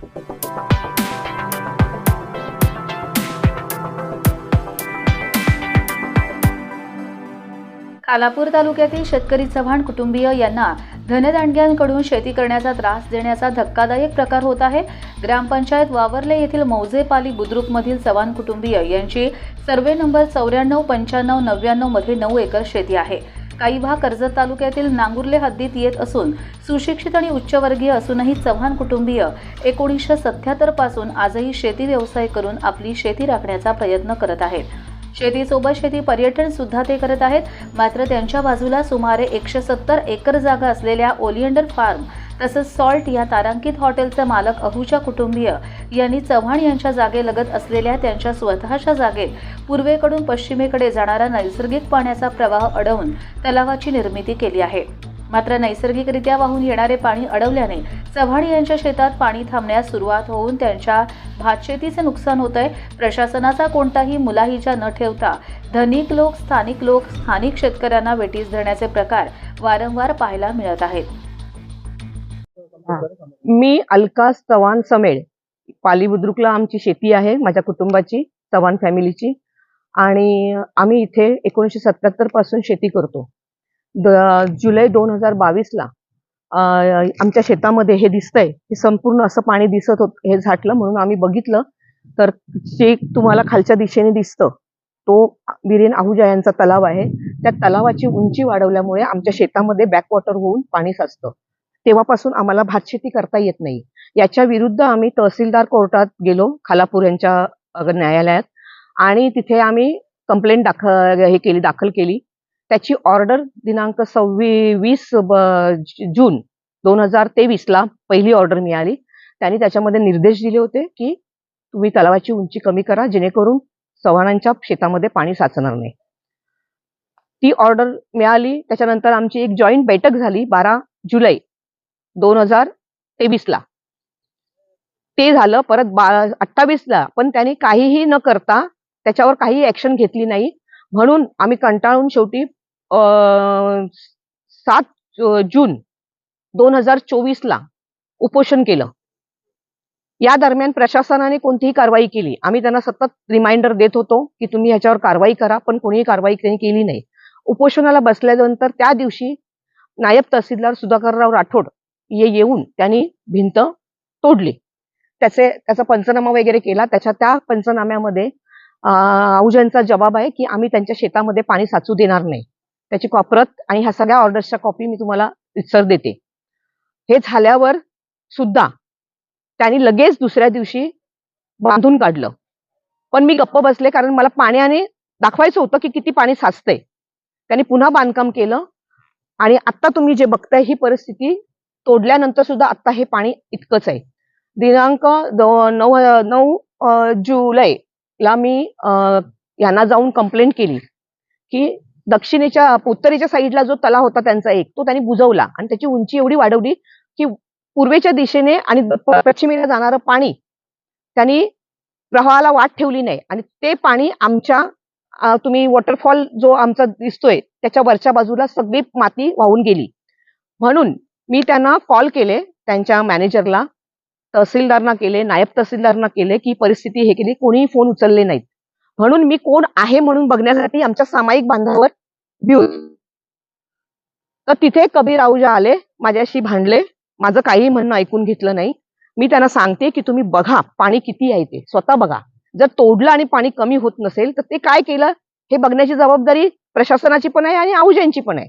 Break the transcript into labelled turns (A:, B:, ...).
A: कालापूर तालुक्यातील शेतकरी चव्हाण कुटुंबीय यांना धनदांडग्यांकडून शेती करण्याचा त्रास देण्याचा धक्कादायक प्रकार होत आहे. ग्रामपंचायत वावरले येथील मौजेपाली बुद्रुकमधील चव्हाण कुटुंबीय यांची सर्वे नंबर चौऱ्याण्णव पंच्याण्णव नव्याण्णवमध्ये नऊ एकर शेती आहे. काही भाग कर्जत तालुक्यातील नांगुर्ले हद्दीत येत असून सुशिक्षित आणि उच्चवर्गीय असूनही चव्हाण कुटुंबीय. एकोणीसशे सत्याहत्तरपासून आजही शेती व्यवसाय करून आपली शेती राखण्याचा प्रयत्न करत आहेत. शेतीसोबत शेती पर्यटन सुद्धा ते करत आहेत. मात्र त्यांच्या बाजूला सुमारे एकशे सत्तर एकर जागा असलेल्या ओलिएंडर फार्म तसंच सॉल्ट या तारांकित हॉटेलचे मालक अहूच्या कुटुंबीय यांनी चव्हाण यांच्या जागेलगत असलेल्या त्यांच्या स्वतःच्या जागेत पूर्वेकडून पश्चिमेकडे जाणारा नैसर्गिक पाण्याचा प्रवाह अडवून तलावाची निर्मिती केली आहे. मात्र नैसर्गिकरित्या वाहून येणारे पाणी अडवल्याने चव्हाण यांच्या शेतात पाणी थांबण्यास सुरुवात होऊन त्यांच्या भातशेतीचे नुकसान होत आहे प्रशासनाचा कोणताही मुलाहिजा न ठेवता धनिक लोक स्थानिक लोक स्थानिक शेतकऱ्यांना वेटीस धरण्याचे प्रकार वारंवार पाहायला मिळत आहेत.
B: मी अलकास चव्हाण समेळ पाली बुद्रुकला आमची शेती आहे माझ्या कुटुंबाची चव्हाण फॅमिलीची. आणि आम्ही इथे एकोणीसशे सत्याहत्तरपासून शेती करतो. द- जुलै दोन हजार बावीसला आमच्या शेतामध्ये हे दिसतंय हे संपूर्ण असं पाणी दिसत होत हे झाटलं म्हणून आम्ही बघितलं. तर जे तुम्हाला खालच्या दिशेने दिसतं तो बिरेन आहुजा यांचा तलाव आहे. त्या तलावाची उंची वाढवल्यामुळे आमच्या शेतामध्ये बॅकवॉटर होऊन पाणी साचतं. तेव्हापासून आम्हाला भातशेती करता येत नाही. याच्या विरुद्ध आम्ही तहसीलदार कोर्टात गेलो खालापूर यांच्या न्यायालयात. आणि तिथे आम्ही कंप्लेंट दाखल हे केली दाखल केली. त्याची ऑर्डर दिनांक सव्वी वीस जून दोन हजार तेवीसला पहिली ऑर्डर मिळाली. त्यांनी त्याच्यामध्ये निर्देश दिले होते की तुम्ही तलावाची उंची कमी करा जेणेकरून चव्हाणांच्या शेतामध्ये पाणी साचणार नाही. ती ऑर्डर मिळाली. त्याच्यानंतर आमची एक जॉईंट बैठक झाली बारा जुलै दोन हजार तेवीसला. ते झालं परत बा अठ्ठावीसला. पण त्यांनी काहीही न करता त्याच्यावर काही ऍक्शन घेतली नाही. म्हणून आम्ही कंटाळून शेवटी अं, सात जून दोन हजार चोवीसला उपोषण केलं. या दरम्यान प्रशासनाने कोणतीही कारवाई केली. आम्ही त्यांना सतत रिमाइंडर देत होतो की तुम्ही ह्याच्यावर कारवाई करा पण कोणीही कारवाई त्यांनी केली नाही. उपोषणाला बसल्यानंतर त्या दिवशी नायब तहसीलदार सुधाकरराव राठोड ये येऊन त्यांनी भिंत तोडली. त्याचे त्याचा पंचनामा वगैरे केला. त्याच्या त्या पंचनाम्यामध्ये अं, जबाब आहे की आम्ही त्यांच्या शेतामध्ये पाणी साचू देणार नाही. त्याची कॉपरत आणि ह्या सगळ्या ऑर्डर्सच्या कॉपी मी तुम्हाला सर देते. हे झाल्यावर सुद्धा त्यांनी लगेच दुसऱ्या दिवशी बांधून काढलं. पण मी गप्प बसले कारण मला पाण्याने दाखवायचं होतं की किती पाणी साचतंय. त्यांनी पुन्हा बांधकाम केलं आणि आता तुम्ही जे बघताय ही परिस्थिती तोडल्यानंतर सुद्धा आता हे पाणी इतकंच आहे. दिनांक नऊ नऊ जुलैला मी यांना जाऊन कंप्लेंट केली की दक्षिणेच्या उत्तरेच्या साईडला जो तलाव होता त्यांचा एक तो त्यांनी बुजवला आणि त्याची उंची एवढी वाढवली की पूर्वेच्या दिशेने आणि पश्चिमेला जाणारं पाणी त्यांनी प्रवाहाला वाट ठेवली नाही आणि ते पाणी आमच्या तुम्ही वॉटरफॉल जो आमचा दिसतोय त्याच्या वरच्या बाजूला सगळी माती वाहून गेली. म्हणून मी त्यांना कॉल केले त्यांच्या मॅनेजरला तहसीलदारना केले नायब तहसीलदारना केले की परिस्थिती हे केली कोणीही फोन उचलले नाहीत. म्हणून मी कोण आहे म्हणून बघण्यासाठी आमच्या सामायिक बांधावर भिऊ तर तिथे कबीर आहुजा आले माझ्याशी भांडले माझं काही म्हणणं ऐकून घेतलं नाही. मी त्यांना सांगते की तुम्ही बघा पाणी किती आहे ते स्वतः बघा. जर तोडलं आणि पाणी कमी होत नसेल तर ते काय केलं? हे बघण्याची जबाबदारी प्रशासनाची पण आहे आणि आहुजांची पण आहे.